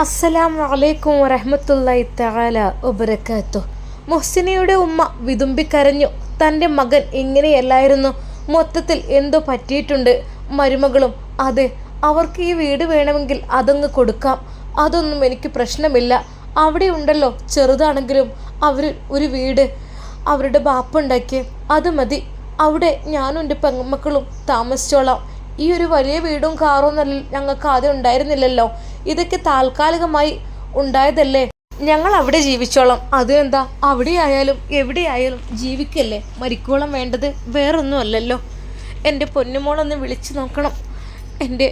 അസ്സലാം അലൈക്കും വറഹമത്തല്ലായി തആല വബറകാതുഹു മുഹ്സിനയുടെ ഉമ്മ വിതുമ്പിക്കരഞ്ഞു തന്റെ മകൻ ഇങ്ങനെയല്ലായിരുന്നു മൊത്തത്തിൽ എന്തോ പറ്റിയിട്ടുണ്ട്. മരുമകളും അതെ അവർക്ക് ഈ വീട് വേണമെങ്കിൽ അതങ്ങ് കൊടുക്കാം. അതൊന്നും എനിക്ക് പ്രശ്നമില്ല. അവിടെ ഉണ്ടല്ലോ ചെറുതാണെങ്കിലും അവർ ഒരു വീട്. അവരുടെ ബാപ്പുണ്ടാക്കി അത് മതി. അവിടെ ഞാനും എന്റെ പെൺമക്കളും താമസിച്ചോളാം. ഈ ഒരു വലിയ വീടും കാറും ഞങ്ങൾക്ക് ആദ്യം ഉണ്ടായിരുന്നില്ലല്ലോ. ഇതൊക്കെ താൽക്കാലികമായി ഉണ്ടായതല്ലേ? ഞങ്ങൾ അവിടെ ജീവിച്ചോളാം. അതെന്താ അവിടെയായാലും എവിടെയായാലും ജീവിക്കല്ലേ? മരിക്കോളം വേണ്ടത് വേറൊന്നും അല്ലല്ലോ. എന്റെ പൊന്നുമോളൊന്ന് വിളിച്ചു നോക്കണം. എന്റെ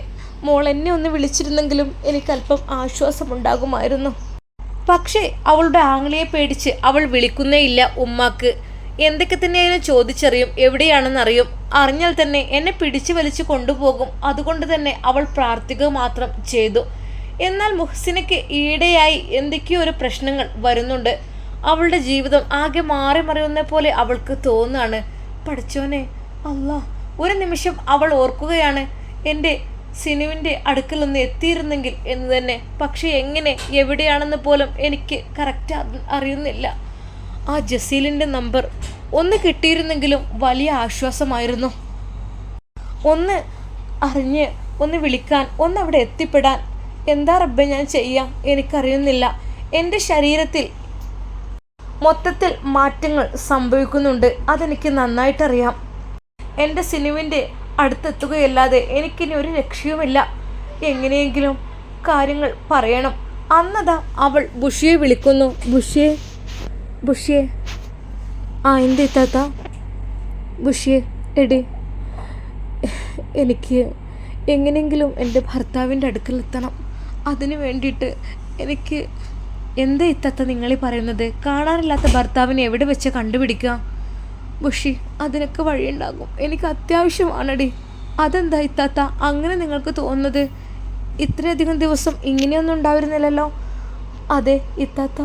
മോൾ എന്നെ ഒന്ന് വിളിച്ചിരുന്നെങ്കിലും എനിക്കല്പം ആശ്വാസമുണ്ടാകുമായിരുന്നു. പക്ഷേ അവളുടെ ആംഗ്ലിയെ പേടിച്ച് അവൾ വിളിക്കുന്നേയില്ല ഉമ്മാക്ക്. എന്തൊക്കെ തന്നെയായാലും ചോദിച്ചറിയും എവിടെയാണെന്നറിയും. അറിഞ്ഞാൽ തന്നെ എന്നെ പിടിച്ചു വലിച്ചു കൊണ്ടുപോകും. അതുകൊണ്ട് തന്നെ അവൾ പ്രാർത്ഥിക്കുക മാത്രം ചെയ്തു. എന്നാൽ മുഹ്സിനയ്ക്ക് ഈയിടെയായി എന്തൊക്കെയോ ഒരു പ്രശ്നങ്ങൾ വരുന്നുണ്ട്. അവളുടെ ജീവിതം ആകെ മാറി മറിയുന്ന പോലെ അവൾക്ക് തോന്നുകയാണ്. പഠിച്ചോനെ അല്ല ഒരു നിമിഷം അവൾ ഓർക്കുകയാണ്. എന്റെ സിനുവിന്റെ അടുക്കൽ ഒന്ന് എത്തിയിരുന്നെങ്കിൽ എന്ന് തന്നെ. പക്ഷേ എങ്ങനെ എവിടെയാണെന്ന് പോലും എനിക്ക് കറക്റ്റ് അറിയുന്നില്ല. ആ ജസീലിന്റെ നമ്പർ ഒന്ന് കിട്ടിയിരുന്നെങ്കിലും വലിയ ആശ്വാസമായിരുന്നു. ഒന്ന് അറിഞ്ഞ് ഒന്ന് വിളിക്കാൻ ഒന്ന് അവിടെ എത്തിപ്പെടാൻ. എന്താ റബ്ബെ ഞാൻ ചെയ്യാം? എനിക്കറിയുന്നില്ല. എന്റെ ശരീരത്തിൽ മൊത്തത്തിൽ മാറ്റങ്ങൾ സംഭവിക്കുന്നുണ്ട്. അതെനിക്ക് നന്നായിട്ടറിയാം. എന്റെ സിനുവിന്റെ അടുത്തെത്തുകയല്ലാതെ എനിക്കിനി ഒരു രക്ഷയുമില്ല. എങ്ങനെയെങ്കിലും കാര്യങ്ങൾ പറയണം. അന്നതാ അവൾ ബുഷിയെ വിളിക്കുന്നു. ബുഷിയെ ബുഷിയെ. ആ എന്ത് ഇത്താത്ത? ബുഷിയെ എടി. എനിക്ക് എങ്ങനെയെങ്കിലും എന്റെ ഭർത്താവിന്റെ അടുക്കലെത്തണം. അതിനു വേണ്ടിയിട്ട് എനിക്ക് എന്താ ഇത്താത്ത നിങ്ങളീ പറയുന്നത്? കാണാനില്ലാത്ത ഭർത്താവിനെ എവിടെ വെച്ച് കണ്ടുപിടിക്കുക? ബുഷി അതിനൊക്കെ വഴിയുണ്ടാകും. എനിക്ക് അത്യാവശ്യമാണടി. അതെന്താ ഇത്താത്ത? അങ്ങനെ നിങ്ങൾക്ക് തോന്നുന്നത്? ഇത്രയധികം ദിവസം ഇങ്ങനെയൊന്നും ഉണ്ടായിരുന്നില്ലല്ലോ? അതെ ഇത്താത്ത.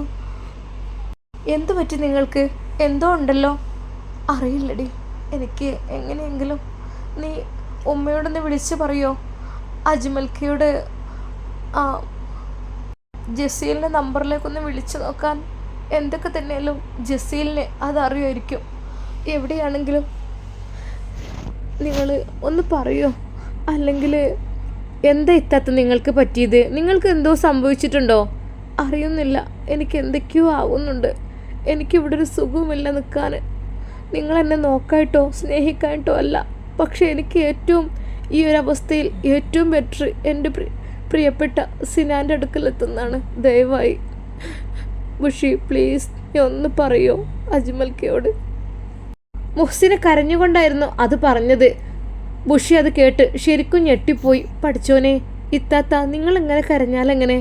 എന്തു പറ്റി നിങ്ങൾക്ക്? എന്തോ ഉണ്ടല്ലോ? അറിയില്ലടി. എനിക്ക് എങ്ങനെയെങ്കിലും നീ ഉമ്മയോടൊന്ന് വിളിച്ച് പറയോ? അജ്മൽക്കയുടെ ജസീലിന്റെ നമ്പറിലേക്കൊന്ന് വിളിച്ചു നോക്കാൻ. എന്തൊക്കെ തന്നെയാലും ജസീലിനെ അതറിയുമായിരിക്കും എവിടെയാണെങ്കിലും നിങ്ങൾ ഒന്ന് പറയോ? അല്ലെങ്കിൽ എന്താ ഇത്താത്ത നിങ്ങൾക്ക് പറ്റിയത്? നിങ്ങൾക്ക് എന്തോ സംഭവിച്ചിട്ടുണ്ടോ? അറിയുന്നില്ല. എനിക്ക് എന്തൊക്കെയോ ആവുന്നുണ്ട്. എനിക്കിവിടെ ഒരു സുഖവുമില്ല നിൽക്കാൻ. നിങ്ങൾ എന്നെ നോക്കായിട്ടോ സ്നേഹിക്കായിട്ടോ അല്ല. പക്ഷേ എനിക്ക് ഏറ്റവും ഈ ഒരു അവസ്ഥയിൽ ഏറ്റവും ബെറ്റർ എന്റെ പ്രി പ്രിയപ്പെട്ട സിനാന്റെ അടുക്കലെത്തുന്നതാണ് ദയവായി ബുഷി പ്ലീസ് നീ ഒന്ന് പറയോ അജ്മൽക്കയോട്? മുഹ്സിനെ കരഞ്ഞുകൊണ്ടായിരുന്നു അത് പറഞ്ഞത്. ബുഷി അത് കേട്ട് ശരിക്കും ഞെട്ടിപ്പോയി. പഠിച്ചോനെ ഇത്താത്ത നിങ്ങൾ ഇങ്ങനെ കരഞ്ഞാലെങ്ങനെ?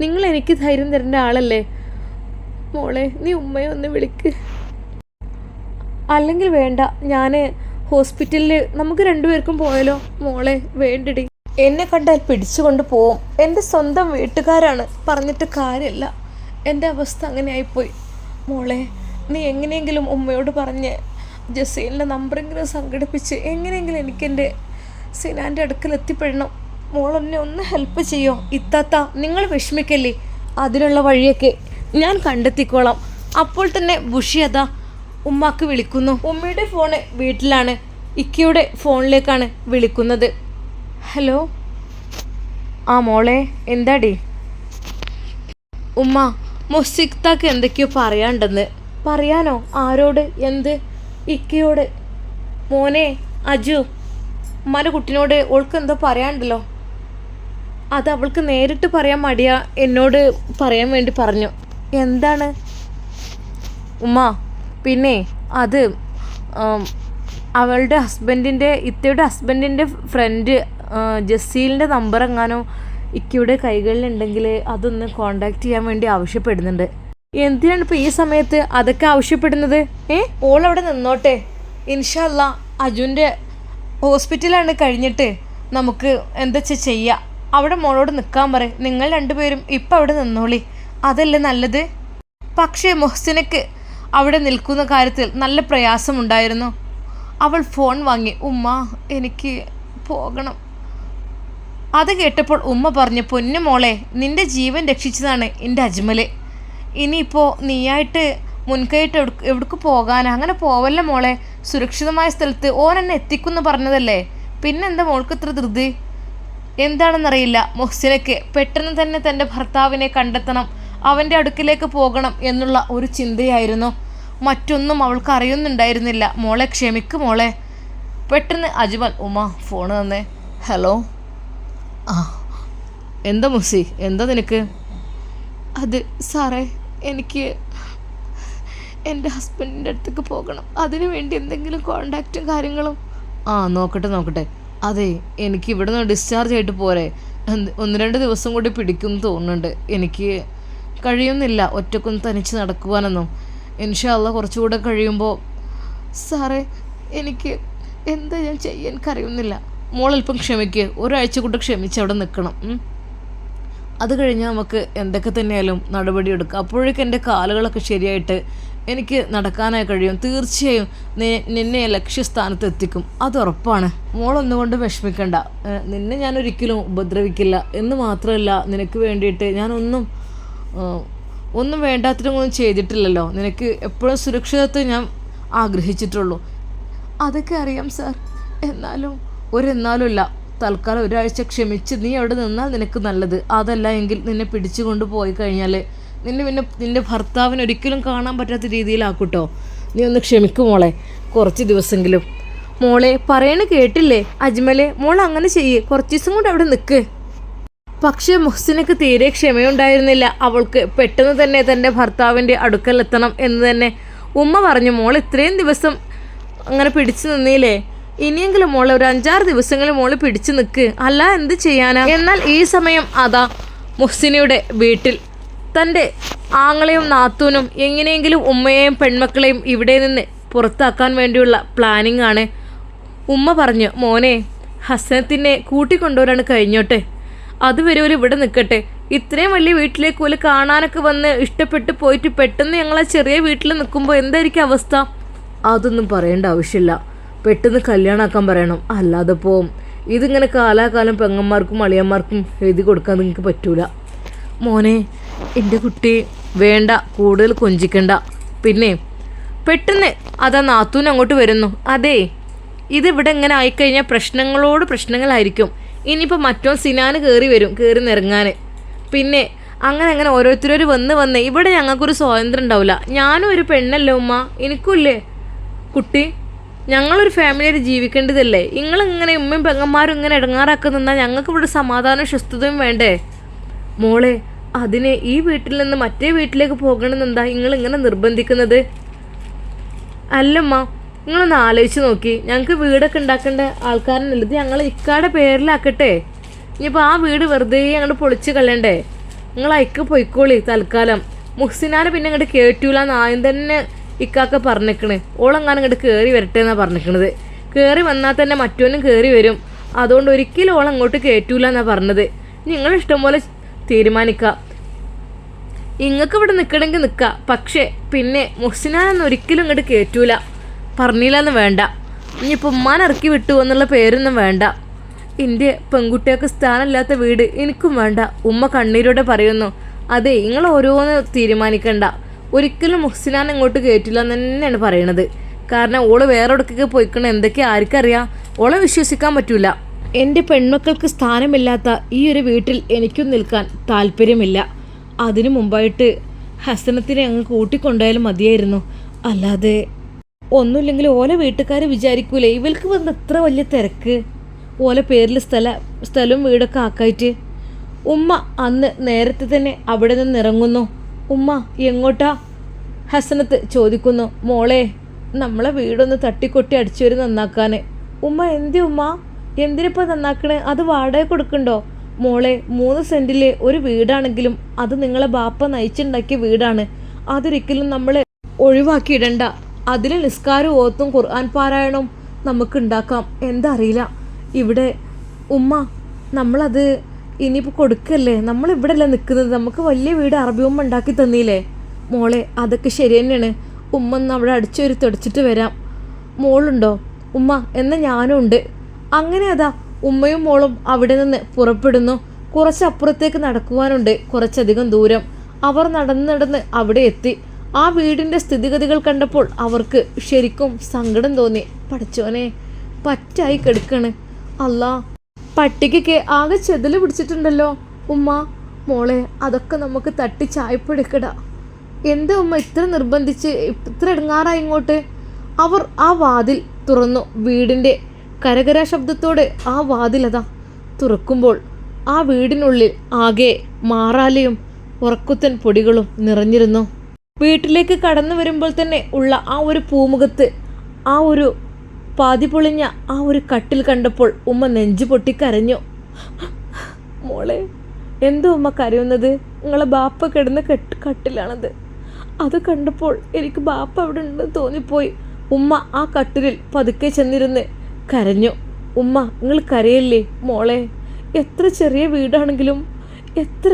നിങ്ങൾ എനിക്ക് ധൈര്യം തരേണ്ട ആളല്ലേ? മോളെ നീ ഉമ്മയെ ഒന്ന് വിളിക്ക്. അല്ലെങ്കിൽ വേണ്ട ഞാൻ ഹോസ്പിറ്റലിൽ നമുക്ക് രണ്ടുപേർക്കും പോയാലോ? മോളെ വേണ്ടടി. എന്നെ കണ്ടാൽ പിടിച്ചുകൊണ്ട് പോവും. എന്റെ സ്വന്തം വീട്ടുകാരാണ്. പറഞ്ഞിട്ട് കാര്യമില്ല. എന്റെ അവസ്ഥ അങ്ങനെ ആയിപ്പോയി മോളെ നീ എങ്ങനെയെങ്കിലും ഉമ്മയോട് പറഞ്ഞ് ജസീലിന്റെ നമ്പറെങ്കിലും സംഘടിപ്പിച്ച് എങ്ങനെയെങ്കിലും എനിക്കെന്റെ സിനാന്റെ അടുക്കൽ എത്തിപ്പെടണം. മോളെന്നെ ഒന്ന് ഹെൽപ്പ് ചെയ്യോ? ഇത്താത്ത നിങ്ങൾ വിഷമിക്കല്ലേ? അതിനുള്ള വഴിയൊക്കെ ഞാൻ കണ്ടെത്തിക്കോളാം. അപ്പോൾ തന്നെ ബുഷി അതാ ഉമ്മാക്ക് വിളിക്കുന്നു. ഉമ്മയുടെ ഫോണ് വീട്ടിലാണ്. ഇക്കയുടെ ഫോണിലേക്കാണ് വിളിക്കുന്നത്. ഹലോ ആ മോളെ എന്താടി? ഉമ്മ മൊസിക്താക്ക് എന്തൊക്കെയോ പറയാണ്ടെന്ന് പറയാനോ? ആരോട്? എന്ത്? ഇക്കയോട്? മോനെ അജു ഉമ്മാന്റെ കുട്ടിനോട് ഓൾക്ക് എന്തോ പറയാണ്ടല്ലോ അത് അവൾക്ക് നേരിട്ട് പറയാൻ മടിയാ എന്നോട് പറയാൻ വേണ്ടി പറഞ്ഞു. എന്താണ്? ഉമ്മ പിന്നെ അത് അവളുടെ ഹസ്ബൻഡിന്റെ ഇത്തയുടെ ഹസ്ബൻഡിന്റെ ഫ്രണ്ട് ജസീലിന്റെ നമ്പർ എങ്ങാനോ ഇക്കയുടെ കൈകളിലുണ്ടെങ്കിൽ അതൊന്ന് കോണ്ടാക്ട് ചെയ്യാൻ വേണ്ടി ആവശ്യപ്പെടുന്നുണ്ട്. എന്തിനാണ് ഇപ്പോൾ ഈ സമയത്ത് അതൊക്കെ ആവശ്യപ്പെടുന്നത്? ഏ? ഓൾ അവിടെ നിന്നോട്ടെ. ഇൻഷല്ല അജുന്റെ ഹോസ്പിറ്റലാണ് കഴിഞ്ഞിട്ട് നമുക്ക് എന്താ ചെയ്യാം. അവിടെ മോളോട് നിൽക്കാൻ പറ. നിങ്ങൾ രണ്ടുപേരും ഇപ്പം അവിടെ നിന്നോളി. അതല്ലേ നല്ലത്? പക്ഷേ മൊഹ്സിനക്ക് അവിടെ നിൽക്കുന്ന കാര്യത്തിൽ നല്ല പ്രയാസമുണ്ടായിരുന്നു. അവൾ ഫോൺ വാങ്ങി ഉമ്മ എനിക്ക് പോകണം. അത് കേട്ടപ്പോൾ ഉമ്മ പറഞ്ഞു പൊന്നു മോളെ നിന്റെ ജീവൻ രക്ഷിച്ചതാണ് എന്റെ അജ്മൽ ഇനിയിപ്പോൾ നീയായിട്ട് മുൻകൈയിട്ട് എവിടെ എവിടേക്ക് പോകാൻ അങ്ങനെ പോവല്ല മോളെ? സുരക്ഷിതമായ സ്ഥലത്ത് ഓൻ എന്നെ എത്തിക്കുമെന്ന് പറഞ്ഞതല്ലേ? പിന്നെന്താ മോൾക്ക് ഇത്ര ധൃതി? എന്താണെന്നറിയില്ല മൊഹ്സിനക്ക് പെട്ടെന്ന് തന്നെ തന്റെ ഭർത്താവിനെ കണ്ടെത്തണം അവന്റെ അടുക്കിലേക്ക് പോകണം എന്നുള്ള ഒരു ചിന്തയായിരുന്നു. മറ്റൊന്നും അവൾക്ക് അറിയുന്നുണ്ടായിരുന്നില്ല. മോളെ ക്ഷമിക്ക് മോളെ. പെട്ടെന്ന് അജ്മൽ ഉമ്മ ഫോൺ തന്നേ ഹലോ ആ എന്താ മുസി? എന്താ നിനക്ക്? അത് സാറേ എനിക്ക് എന്റെ ഹസ്ബൻഡിന്റെ അടുത്തേക്ക് പോകണം. അതിനു വേണ്ടി എന്തെങ്കിലും കോണ്ടാക്റ്റും കാര്യങ്ങളും. ആ നോക്കട്ടെ നോക്കട്ടെ. അതെ എനിക്ക് ഇവിടെ നിന്ന് ഡിസ്ചാർജ് ആയിട്ട് പോരെ. ഒന്ന് രണ്ട് ദിവസം കൂടി പിടിക്കും തോന്നുന്നുണ്ട്. എനിക്ക് കഴിയുന്നില്ല ഒറ്റക്കൊന്ന് തനിച്ച് നടക്കുവാനൊന്നും. ഇൻഷാല്ല കുറച്ചുകൂടെ കഴിയുമ്പോൾ സാറേ എനിക്ക് എന്താ ഞാൻ ചെയ്യാൻ കറിയുന്നില്ല മോളൽപ്പം ക്ഷമിക്ക്. ഒരാഴ്ച കൊണ്ട് ക്ഷമിച്ച് അവിടെ നിൽക്കണം. അത് കഴിഞ്ഞാൽ നമുക്ക് എന്തൊക്കെ തന്നെയായാലും നടപടിയെടുക്കാം അപ്പോഴേക്കും എന്റെ കാലുകളൊക്കെ ശരിയായിട്ട് എനിക്ക് നടക്കാനായി കഴിയും. തീർച്ചയായും നിന്നെ ലക്ഷ്യസ്ഥാനത്ത് എത്തിക്കും. അത് ഉറപ്പാണ്. മോളൊന്നുകൊണ്ട് വിഷമിക്കണ്ട. നിന്നെ ഞാൻ ഒരിക്കലും ഉപദ്രവിക്കില്ല. എന്ന് മാത്രമല്ല നിനക്ക് വേണ്ടിയിട്ട് ഞാനൊന്നും ഒന്നും വേണ്ടാത്തതൊന്നും ചെയ്തിട്ടില്ലല്ലോ. നിനക്ക് എപ്പോഴും സുരക്ഷിതത്വം ഞാൻ ആഗ്രഹിച്ചിട്ടുള്ളൂ. അതൊക്കെ അറിയാം സാർ. എന്നാലും ഒരെന്നാലും ഇല്ല. തൽക്കാലം ഒരാഴ്ച ക്ഷമിച്ച് നീ അവിടെ നിന്നാൽ നിനക്ക് നല്ലത്. അതല്ല എങ്കിൽ നിന്നെ പിടിച്ചുകൊണ്ട് കൊണ്ടുപോയി കഴിഞ്ഞാൽ നിന്നെ പിന്നെ നിന്റെ ഭർത്താവിന് ഒരിക്കലും കാണാൻ പറ്റാത്ത രീതിയിലാക്കൂട്ടോ. നീ ഒന്ന് ക്ഷമിക്കും മോളെ കുറച്ച് ദിവസമെങ്കിലും മോളെ പറയണ കേട്ടില്ലേ? അജ്മലെ മോൾ അങ്ങനെ ചെയ്യേ. കുറച്ച് ദിവസം കൂടെ അവിടെ നിൽക്ക് പക്ഷേ മുഹ്സിനക്ക് തീരെ ക്ഷമയുണ്ടായിരുന്നില്ല. അവൾക്ക് പെട്ടെന്ന് തന്നെ തന്റെ ഭർത്താവിന്റെ അടുക്കലെത്തണം എന്ന് തന്നെ. ഉമ്മ പറഞ്ഞു മോൾ ഇത്രയും ദിവസം അങ്ങനെ പിടിച്ചു നിന്നില്ലേ? ഇനിയെങ്കിലും മോൾ ഒരു അഞ്ചാറ് ദിവസങ്ങളിൽ മോൾ പിടിച്ചു നിൽക്ക് അല്ല എന്ത് ചെയ്യാനാ? എന്നാൽ ഈ സമയം അതാ മുഹ്സിനയുടെ വീട്ടിൽ. തന്റെ ആങ്ങളെയും നാത്തൂനും എങ്ങനെയെങ്കിലും ഉമ്മയെയും പെൺമക്കളെയും ഇവിടെ നിന്ന് പുറത്താക്കാൻ വേണ്ടിയുള്ള പ്ലാനിങ് ആണ് ഉമ്മ പറഞ്ഞു മോനെ ഹസനത്തിനെ കൂട്ടിക്കൊണ്ടുവരാണ് കഴിഞ്ഞോട്ടെ? അതുവരെ ഒരു ഇവിടെ നിൽക്കട്ടെ ഇത്രയും വലിയ വീട്ടിലേക്ക് ഒരു കാണാനൊക്കെ വന്ന് ഇഷ്ടപ്പെട്ട് പോയിട്ട് പെട്ടെന്ന് ഞങ്ങൾ ആ ചെറിയ വീട്ടിൽ നിൽക്കുമ്പോൾ എന്തായിരിക്കും അവസ്ഥ? അതൊന്നും പറയേണ്ട ആവശ്യമില്ല. പെട്ടെന്ന് കല്യാണമാക്കാൻ പറയണം. അല്ലാതെ പോവും. ഇതിങ്ങനെ കാലാകാലം പെങ്ങന്മാർക്കും അളിയന്മാർക്കും എഴുതി കൊടുക്കാൻ നിങ്ങൾക്ക് പറ്റൂല. മോനെ എന്റെ കുട്ടി വേണ്ട കൂടുതൽ കൊഞ്ചിക്കണ്ട. പിന്നെ പെട്ടെന്ന് അതാ നാത്തൂൻ അങ്ങോട്ട് വരുന്നു. അതെ ഇതിവിടെ ഇങ്ങനെ ആയിക്കഴിഞ്ഞാൽ പ്രശ്നങ്ങളോട് പ്രശ്നങ്ങളായിരിക്കും. ഇനിയിപ്പോൾ മറ്റോ സിനാന് കയറി വരും കയറി നിറങ്ങാൻ പിന്നെ അങ്ങനെ അങ്ങനെ ഓരോരുത്തരും വന്ന് വന്ന് ഇവിടെ ഞങ്ങൾക്കൊരു സ്വാതന്ത്ര്യം ഉണ്ടാവില്ല ഞാനും ഒരു പെണ്ണല്ലേ ഉമ്മ? എനിക്കുമില്ലേ കുട്ടി ഞങ്ങളൊരു ഫാമിലിയായിട്ട് ജീവിക്കേണ്ടതല്ലേ? നിങ്ങളിങ്ങനെ ഉമ്മയും പെങ്ങന്മാരും ഇങ്ങനെ ഇടങ്ങാറാക്കി നിന്നാൽ ഞങ്ങൾക്ക് ഇവിടെ സമാധാനവും സ്വസ്ഥതയും വേണ്ടേ? മോളെ അതിനെ ഈ വീട്ടിൽ നിന്ന് മറ്റേ വീട്ടിലേക്ക് പോകണമെന്നെന്താ നിങ്ങൾ ഇങ്ങനെ നിർബന്ധിക്കുന്നത്? അല്ലമ്മ നിങ്ങളൊന്ന് ആലോചിച്ച് നോക്കി. ഞങ്ങൾക്ക് വീടൊക്കെ ഉണ്ടാക്കേണ്ട ആൾക്കാരനല്ല ഇത് ഞങ്ങൾ ഇക്കാടെ പേരിലാക്കട്ടെ. ഇനിയിപ്പോൾ ആ വീട് വെറുതെ അങ്ങോട്ട് പൊളിച്ച് കളയണ്ടേ? നിങ്ങൾ അയക്ക് പൊയ്ക്കോളി തൽക്കാലം. മുഹ്സിനാനെ പിന്നെ അങ്ങോട്ട് കേട്ടൂല എന്ന് ആദ്യം തന്നെ ഇക്കാക്ക പറഞ്ഞേക്കണ്. ഓളെങ്ങാനും ഇങ്ങോട്ട് കയറി വരട്ടെ എന്നാണ് പറഞ്ഞേക്കണത്. കയറി വന്നാൽ തന്നെ മറ്റൊന്നും കയറി വരും. അതുകൊണ്ട് ഒരിക്കലും ഓൾ അങ്ങോട്ട് കയറ്റൂല എന്നാണ് പറഞ്ഞത്. നിങ്ങൾ ഇഷ്ടം പോലെ തീരുമാനിക്കുക ഇങ്ങക്ക് ഇവിടെ നിൽക്കണമെങ്കിൽ നിൽക്കുക പക്ഷേ പിന്നെ മുഹ്സിനാനൊന്നും ഒരിക്കലും ഇങ്ങോട്ട് കയറ്റൂല പറഞ്ഞില്ലെന്ന് വേണ്ട. ഇനിയിപ്പോൾ ഉമ്മാൻ ഇറക്കി വിട്ടു എന്നുള്ള പേരൊന്നും വേണ്ട. എന്റെ പെൺകുട്ടികൾക്ക് സ്ഥാനമില്ലാത്ത വീട് എനിക്കും വേണ്ട. ഉമ്മ കണ്ണീരോടെ പറയുന്നു അതെ നിങ്ങൾ ഓരോന്ന് തീരുമാനിക്കണ്ട. ഒരിക്കലും മുഹ്സിനാൻ ഇങ്ങോട്ട് കയറ്റില്ല എന്ന് തന്നെയാണ് പറയണത്. കാരണം ഓൾ വേറെ ഇടക്കൊക്കെ പോയിക്കണ എന്തൊക്കെ ആർക്കറിയാം. ഓളെ വിശ്വസിക്കാൻ പറ്റൂല. എന്റെ പെൺമക്കൾക്ക് സ്ഥാനമില്ലാത്ത ഈ ഒരു വീട്ടിൽ എനിക്കും നിൽക്കാൻ താല്പര്യമില്ല. അതിനു മുമ്പായിട്ട് ഹസനത്തിനെ അങ്ങ് കൂട്ടിക്കൊണ്ടായാലും മതിയായിരുന്നു. അല്ലാതെ ഒന്നുമില്ലെങ്കിൽ ഓല വീട്ടുകാർ വിചാരിക്കൂലേ ഇവൾക്ക് വന്ന് എത്ര വലിയ തിരക്ക്? ഓല പേരിൽ സ്ഥല സ്ഥലവും വീടൊക്കെ ആക്കായിട്ട്? ഉമ്മ അന്ന് നേരത്തെ തന്നെ അവിടെ നിന്ന് ഇറങ്ങുന്നു. ഉമ്മ എങ്ങോട്ടാ? ഹസനത്ത് ചോദിക്കുന്നു മോളെ നമ്മളെ വീടൊന്ന് തട്ടിക്കൊട്ടി അടിച്ചു വരും നന്നാക്കാൻ ഉമ്മ എന്തി ഉമ്മ? എന്തിനിപ്പോൾ നന്നാക്കണേ? അത് വാടക കൊടുക്കണ്ടോ? മോളെ മൂന്ന് സെന്റിലെ ഒരു വീടാണെങ്കിലും അത് നിങ്ങളെ ബാപ്പ നയിച്ചുണ്ടാക്കിയ വീടാണ്. അതൊരിക്കലും നമ്മൾ ഒഴിവാക്കിയിടണ്ട. അതിൽ നിസ്കാരം ഓത്തും ഖുർആൻ പാരായണവും നമുക്ക് ഉണ്ടാക്കാം എന്താ അറിയില്ല ഇവിടെ ഉമ്മ നമ്മളത് ഇനിയിപ്പോൾ കൊടുക്കല്ലേ? നമ്മൾ ഇവിടെ അല്ലേ നിൽക്കുന്നത്? നമുക്ക് വലിയ വീട് അറബി ഉമ്മ ഉണ്ടാക്കി തന്നില്ലേ? മോളെ അതൊക്കെ ശരി തന്നെയാണ്. ഉമ്മ ഒന്ന് അവിടെ അടിച്ചൊരു തുടച്ചിട്ട് വരാം. മോളുണ്ടോ? ഉമ്മ എന്ന ഞാനും ഉണ്ട്. അങ്ങനെ അതാ ഉമ്മയും മോളും അവിടെ നിന്ന് പുറപ്പെടുന്നു. കുറച്ചപ്പുറത്തേക്ക് നടക്കുവാനുണ്ട്. കുറച്ചധികം ദൂരം. അവർ നടന്ന് നടന്ന് അവിടെ എത്തി. ആ വീടിന്റെ സ്ഥിതിഗതികൾ കണ്ടപ്പോൾ അവർക്ക് ശരിക്കും സങ്കടം തോന്നി. പഠിച്ചോനെ പറ്റായി കിടക്കണ്. അല്ല പട്ടികയ്ക്ക് ആകെ ചെതൽ പിടിച്ചിട്ടുണ്ടല്ലോ. ഉമ്മ മോളെ അതൊക്കെ നമുക്ക് തട്ടി ചായപ്പെടുക്കട. എന്താ ഉമ്മ ഇത്ര നിർബന്ധിച്ച് ഇത്ര ഇടങ്ങാറായി ഇങ്ങോട്ട്? അവർ ആ വാതിൽ തുറന്നു. വീടിന്റെ കരകര ശബ്ദത്തോടെ ആ വാതിൽ വാതിലതാ തുറക്കുമ്പോൾ ആ വീടിനുള്ളിൽ ആകെ മാറാലയും ഉറക്കുത്തൻ പൊടികളും നിറഞ്ഞിരുന്നു. വീട്ടിലേക്ക് കടന്നു വരുമ്പോൾ തന്നെ ഉള്ള ആ ഒരു പൂമുഖത്ത് ആ ഒരു പാതി പൊളിഞ്ഞ ആ ഒരു കട്ടിൽ കണ്ടപ്പോൾ ഉമ്മ നെഞ്ചു പൊട്ടി കരഞ്ഞു. മോളെ എന്തോ ഉമ്മ കരയുന്നത്? നിങ്ങളെ ബാപ്പ കിടന്ന കെട്ട് കട്ടിലാണത്. അത് കണ്ടപ്പോൾ എനിക്ക് ബാപ്പ അവിടെ ഉണ്ടെന്ന് തോന്നിപ്പോയി. ഉമ്മ ആ കട്ടിലിൽ പതുക്കെ ചെന്നിരുന്ന് കരഞ്ഞു. ഉമ്മ നിങ്ങൾ കരയല്ലേ മോളെ? എത്ര ചെറിയ വീടാണെങ്കിലും എത്ര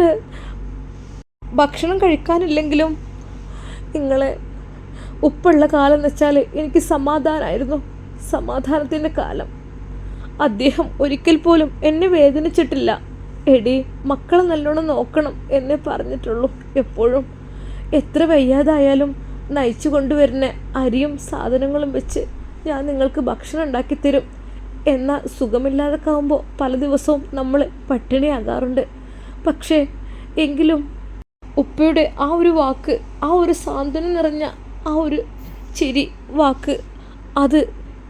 ഭക്ഷണം കഴിക്കാനില്ലെങ്കിലും നിങ്ങളെ ഉപ്പുള്ള കാലം എന്ന് വെച്ചാൽ എനിക്ക് സമാധാനമായിരുന്നു സമാധാനത്തിന്റെ കാലം. അദ്ദേഹം ഒരിക്കൽ പോലും എന്നെ വേദനിച്ചിട്ടില്ല. എടി മക്കളെ നല്ലോണം നോക്കണം എന്നേ പറഞ്ഞിട്ടുള്ളൂ എപ്പോഴും. എത്ര വയ്യാതായാലും നയിച്ചു കൊണ്ടുവരുന്ന അരിയും സാധനങ്ങളും വെച്ച് ഞാൻ നിങ്ങൾക്ക് ഭക്ഷണം ഉണ്ടാക്കി തരും എന്നാൽ സുഖമില്ലാതൊക്കെ ആകുമ്പോൾ പല ദിവസവും നമ്മൾ പട്ടിണിയാകാറുണ്ട്. പക്ഷേ എങ്കിലും ഉപ്പയുടെ ആ ഒരു വാക്ക് ആ ഒരു സാന്ത്വനം നിറഞ്ഞ ആ ഒരു ചിരി വാക്ക് അത്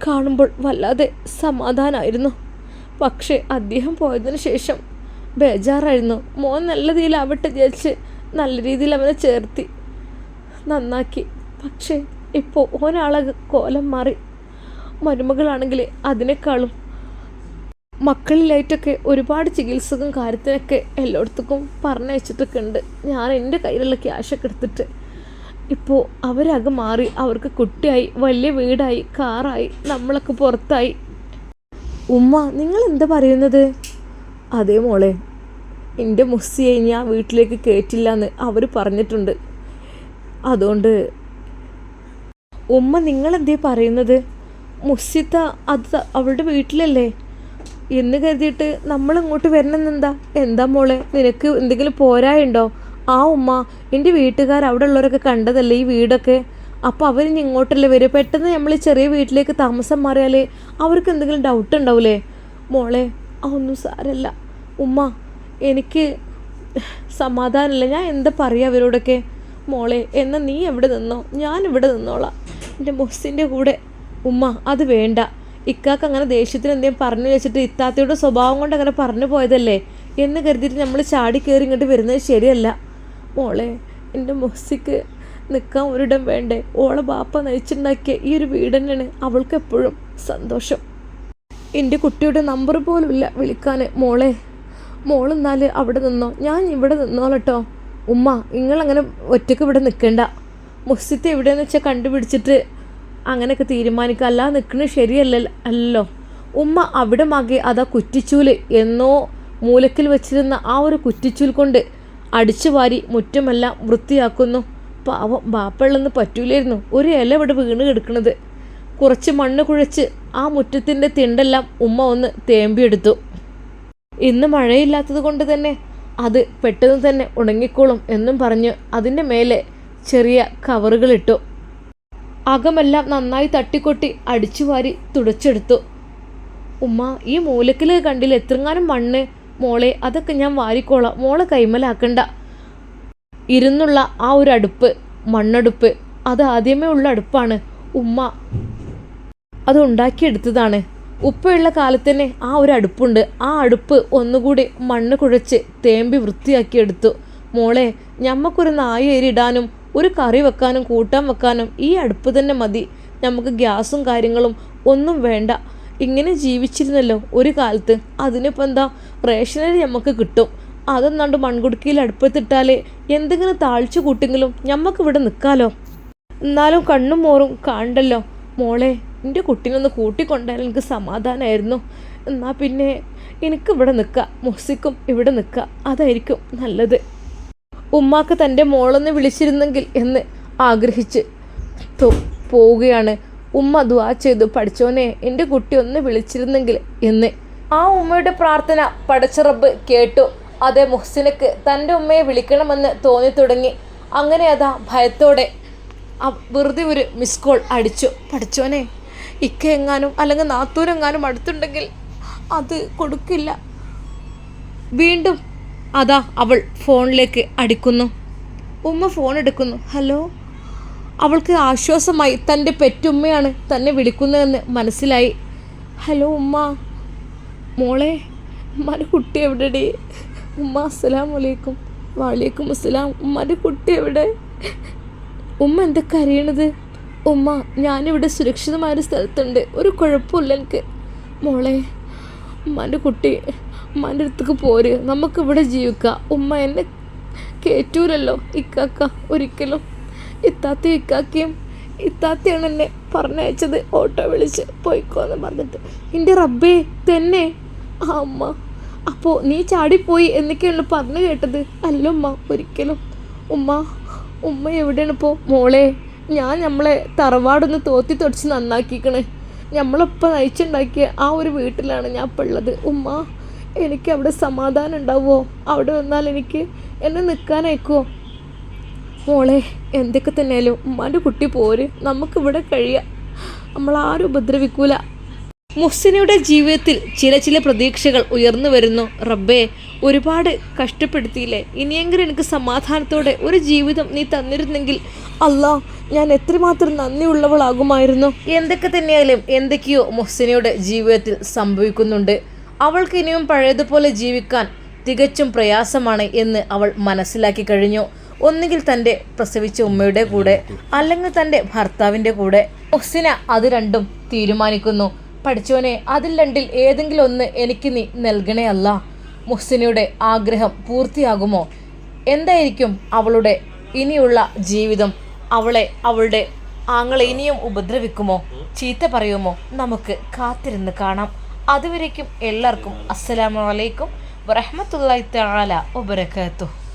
കാണുമ്പോൾ വല്ലാതെ സമാധാനമായിരുന്നു പക്ഷേ അദ്ദേഹം പോയതിനു ശേഷം ബേജാറായിരുന്നു. മോൻ നല്ല രീതിയിലാവട്ടെ വിചാരിച്ച് നല്ല രീതിയിൽ അവനെ ചേർത്തി നന്നാക്കി. പക്ഷേ ഇപ്പോൾ ഒരാളെ കോലം മാറി. മരുമകളാണെങ്കിൽ അതിനേക്കാളും മക്കളിലായിട്ടൊക്കെ ഒരുപാട് ചികിത്സക്കും കാര്യത്തിനൊക്കെ എല്ലായിടത്തേക്കും പറഞ്ഞയച്ചിട്ടൊക്കെ ഉണ്ട് ഞാൻ എന്റെ കയ്യിലുള്ള ക്യാഷൊക്കെ എടുത്തിട്ട് ഇപ്പോൾ അവരകം മാറി അവർക്ക് കുട്ടിയായി വലിയ വീടായി കാറായി നമ്മളൊക്കെ പുറത്തായി. ഉമ്മ നിങ്ങൾ എന്താ പറയുന്നത്? അതേ മോളെ എന്റെ മുസ്സിയെ ഞാൻ വീട്ടിലേക്ക് കയറ്റില്ല എന്ന് അവർ പറഞ്ഞിട്ടുണ്ട്. അതുകൊണ്ട് ഉമ്മ നിങ്ങളെന്തേ പറയുന്നത്? മുസ്സിത്ത അത് അവളുടെ വീട്ടിലല്ലേ? എന്ന് കരുതിയിട്ട് നമ്മൾ ഇങ്ങോട്ട് വരണമെന്നെന്താ എന്താ മോളെ? നിനക്ക് എന്തെങ്കിലും പോരായുണ്ടോ? ആ ഉമ്മ എന്റെ വീട്ടുകാർ അവിടെ ഉള്ളവരൊക്കെ കണ്ടതല്ലേ ഈ വീടൊക്കെ? അപ്പോൾ അവർ ഇങ്ങോട്ടല്ലേ വരും പെട്ടെന്ന് നമ്മൾ ചെറിയ വീട്ടിലേക്ക് താമസം മാറിയാൽ അവർക്ക് എന്തെങ്കിലും ഡൗട്ട് ഉണ്ടാവില്ലേ മോളെ ആ ഒന്നും സാരല്ല. ഉമ്മ എനിക്ക് സമാധാനമില്ല ഞാൻ എന്താ പറയുക അവരോടൊക്കെ? മോളെ എന്നാൽ നീ എവിടെ നിന്നോ? ഞാൻ ഇവിടെ നിന്നോളാം. എന്റെ മൊസിന്റെ കൂടെ. ഉമ്മ അത് വേണ്ട. ഇക്കാക്ക് അങ്ങനെ ദേഷ്യത്തിന് എന്തെങ്കിലും പറഞ്ഞു വെച്ചിട്ട് ഇത്താത്തയുടെ സ്വഭാവം കൊണ്ട് അങ്ങനെ പറഞ്ഞു പോയതല്ലേ? എന്ന് കരുതിയിട്ട് നമ്മൾ ചാടി കയറി ഇങ്ങോട്ട് വരുന്നത് ശരിയല്ല. മോളെ എന്റെ മൊസിക്ക് നിൽക്കാൻ ഒരിടം വേണ്ടേ? ഓളെ ബാപ്പ നയിച്ചുണ്ടാക്കിയ ഈ ഒരു വീടന്നെയാണ് അവൾക്ക് എപ്പോഴും സന്തോഷം. എന്റെ കുട്ടിയുടെ നമ്പർ പോലും ഇല്ല വിളിക്കാൻ മോളെ മോളെന്നാൽ അവിടെ നിന്നോ? ഞാൻ ഇവിടെ നിന്നോളട്ടോ. ഉമ്മ നിങ്ങളങ്ങനെ ഒറ്റയ്ക്ക് ഇവിടെ നിൽക്കണ്ട മുസ്സിത്തെ എവിടെയെന്ന് വെച്ചാൽ കണ്ടുപിടിച്ചിട്ട് അങ്ങനെയൊക്കെ തീരുമാനിക്കുക. അല്ലാതെ നിൽക്കുന്നത് ശരിയല്ല അല്ലോ ഉമ്മ അവിടെ മകെ അതാ കുറ്റിച്ചൂൽ എന്നോ മൂലക്കിൽ വെച്ചിരുന്ന ആ ഒരു കുറ്റിച്ചൂൽ കൊണ്ട് അടിച്ചു വാരി മുറ്റമെല്ലാം വൃത്തിയാക്കുന്നു. പാവം ബാപ്പള്ളന്ന് പറ്റൂലായിരുന്നു. ഒരു ഇല ഇവിടെ വീണ് കിടക്കുന്നത്. കുറച്ച് മണ്ണ് കുഴച്ച് ആ മുറ്റത്തിന്റെ തിണ്ടെല്ലാം ഉമ്മ ഒന്ന് തേമ്പിയെടുത്തു. ഇന്ന് മഴയില്ലാത്തത് കൊണ്ട് തന്നെ അത് പെട്ടെന്ന് തന്നെ ഉണങ്ങിക്കോളും എന്നും പറഞ്ഞ് അതിന്റെ മേലെ ചെറിയ കവറുകളിട്ടു. അകമെല്ലാം നന്നായി തട്ടിക്കൊട്ടി അടിച്ചുവാരി തുടച്ചെടുത്തു. ഉമ്മ ഈ മൂലക്കിൽ കണ്ടില്ല എത്രങ്ങാനും മണ്ണ്? മോളെ അതൊക്കെ ഞാൻ വാരിക്കോളാം. മോളെ കൈമലാക്കണ്ട. ഇരുന്നുള്ള ആ ഒരു അടുപ്പ് മണ്ണടുപ്പ് അത് ആദ്യമേ ഉള്ള അടുപ്പാണ്. ഉമ്മ അത് ഉണ്ടാക്കിയെടുത്തതാണ്. ഉപ്പയുള്ള കാലത്ത് തന്നെ ആ ഒരു അടുപ്പുണ്ട്. ആ അടുപ്പ് ഒന്നുകൂടി മണ്ണ് കുഴച്ച് തേമ്പി വൃത്തിയാക്കിയെടുത്തു. മോളെ ഞമ്മക്കൊരു നായ എരിടാനും ഒരു കറി വെക്കാനും കൂട്ടാൻ വെക്കാനും ഈ അടുപ്പ് തന്നെ മതി. നമുക്ക് ഗ്യാസും കാര്യങ്ങളും ഒന്നും വേണ്ട. ഇങ്ങനെ ജീവിച്ചിരുന്നല്ലോ ഒരു കാലത്ത്. അതിനിപ്പോൾ എന്താ? റേഷനറി നമുക്ക് കിട്ടും. അതെന്നാണ്ട് മൺകുടുക്കിയിൽ അടുപ്പത്തിട്ടാലേ എന്തെങ്കിലും താഴ്ച കൂട്ടെങ്കിലും ഇവിടെ നിൽക്കാലോ എന്നാലും കണ്ണും മോറും കാണണ്ടല്ലോ മോളെ എന്റെ കുട്ടീനൊന്ന് കൂട്ടിക്കൊണ്ടാൽ എനിക്ക് സമാധാനമായിരുന്നു എന്നാൽ പിന്നെ എനിക്കിവിടെ നിൽക്കാം മുസിക്കും ഇവിടെ നിൽക്കുക അതായിരിക്കും നല്ലത്. ഉമ്മാക്ക് തന്റെ മോളൊന്ന് വിളിച്ചിരുന്നെങ്കിൽ എന്ന് ആഗ്രഹിച്ച് പോവുകയാണ്. ഉമ്മ ദുവാ ചെയ്തു പഠിച്ചോനെ എന്റെ കുട്ടി ഒന്ന് വിളിച്ചിരുന്നെങ്കിൽ എന്ന്. ആ ഉമ്മയുടെ പ്രാർത്ഥന പടച്ചറബ് കേട്ടു. അതെ മുഹ്സിനക്ക് തന്റെ ഉമ്മയെ വിളിക്കണമെന്ന് തോന്നി തുടങ്ങി. അങ്ങനെ അതാ ഭയത്തോടെ വെറുതെ ഒരു മിസ് കോൾ അടിച്ചു. പഠിച്ചോനെ ഇക്ക എങ്ങാനും അല്ലെങ്കിൽ നാത്തൂരെങ്ങാനും അടുത്തുണ്ടെങ്കിൽ അത് കൊടുക്കില്ല. വീണ്ടും അതാ അവൾ ഫോണിലേക്ക് അടിക്കുന്നു. ഉമ്മ ഫോൺ എടുക്കുന്നു. ഹലോ? അവൾക്ക് ആശ്വാസമായി തന്റെ പെറ്റുമ്മയാണ് തന്നെ വിളിക്കുന്നതെന്ന് മനസ്സിലായി. ഹലോ ഉമ്മ. മോളെ ഉമ്മാന്റെ കുട്ടി എവിടെടി? ഉമ്മ അസ്സലാം വലൈക്കും വാലേക്കും അസ്സലാം. ഉമ്മാന്റെ കുട്ടി എവിടെ? ഉമ്മ എന്താ അറിയണത്? ഉമ്മ ഞാനിവിടെ സുരക്ഷിതമായൊരു സ്ഥലത്തുണ്ട്. ഒരു കുഴപ്പമില്ല എനിക്ക്. മോളെ ഉമ്മാന്റെ കുട്ടി ഉമ്മാന്റെ അടുത്തേക്ക് പോര്. നമുക്കിവിടെ ജീവിക്കാം. ഉമ്മ എന്നെ കയറ്റൂരല്ലോ ഇക്കാക്ക ഒരിക്കലും. ഇത്താത്തി ഇക്കാക്കയും ഇത്താത്തിയാണ് എന്നെ പറഞ്ഞയച്ചത്. ഓട്ടോ വിളിച്ച് പോയിക്കോന്ന് പറഞ്ഞിട്ട്. എന്റെ റബ്ബേ തന്നെ ആ അമ്മ അപ്പോൾ നീ ചാടിപ്പോയി എന്നൊക്കെയാണ് പറഞ്ഞു കേട്ടത്. അല്ല ഉമ്മ ഒരിക്കലും. ഉമ്മ ഉമ്മ എവിടെയാണ് ഇപ്പോൾ മോളെ ഞാൻ നമ്മളെ തറവാടൊന്ന് തോത്തി തുടച്ച് നന്നാക്കിക്കണേ. നമ്മളിപ്പോൾ നയിച്ചുണ്ടാക്കിയ ആ ഒരു വീട്ടിലാണ് ഞാൻ ഇപ്പോൾ ഉള്ളത്. ഉമ്മ എനിക്ക് അവിടെ സമാധാനം ഉണ്ടാവുമോ അവിടെ വന്നാൽ എനിക്ക് എന്നെ നിൽക്കാനയക്കുമോ മോളെ എന്തൊക്കെ തന്നെയാലും ഉമ്മാന്റെ കുട്ടി പോര്. നമുക്കിവിടെ കഴിയാം. നമ്മളാരും ഉപദ്രവിക്കൂല. മുസ്സിനയുടെ ജീവിതത്തിൽ ചില ചില പ്രതീക്ഷകൾ ഉയർന്നു വരുന്നു. റബ്ബേ ഒരുപാട് കഷ്ടപ്പെടുത്തിയില്ലേ? ഇനിയെങ്കിലും എനിക്ക് സമാധാനത്തോടെ ഒരു ജീവിതം നീ തന്നിരുന്നെങ്കിൽ അല്ലാ ഞാൻ എത്രമാത്രം നന്ദിയുള്ളവളാകുമായിരുന്നു. എന്തൊക്കെ തന്നെയായാലും എന്തൊക്കെയോ മുസ്സിനയുടെ ജീവിതത്തിൽ സംഭവിക്കുന്നുണ്ട്. അവൾക്ക് ഇനിയും പഴയതുപോലെ ജീവിക്കാൻ തികച്ചും പ്രയാസമാണ് എന്ന് അവൾ മനസ്സിലാക്കി കഴിഞ്ഞു. ഒന്നുകിൽ തന്റെ പ്രസവിച്ച ഉമ്മയുടെ കൂടെ അല്ലെങ്കിൽ തന്റെ ഭർത്താവിന്റെ കൂടെ. മുഹ്സിന അത് രണ്ടും തീരുമാനിക്കുന്നു. പഠിച്ചോനെ അതിൽ രണ്ടിൽ ഏതെങ്കിലും ഒന്ന് എനിക്ക് നീ നൽകണേ അല്ല. മുഹ്സിനയുടെ ആഗ്രഹം പൂർത്തിയാകുമോ? എന്തായിരിക്കും അവളുടെ ഇനിയുള്ള ജീവിതം? അവളെ അവളുടെ ആങ്ങളെ ഇനിയും ഉപദ്രവിക്കുമോ? ചീത്ത പറയുമോ? നമുക്ക് കാത്തിരുന്ന് കാണാം. അതുവരേക്കും എല്ലാവർക്കും അസ്സലാമു അലൈക്കും വറഹ്മത്തുള്ളാഹി തആല വബറകാതുഹു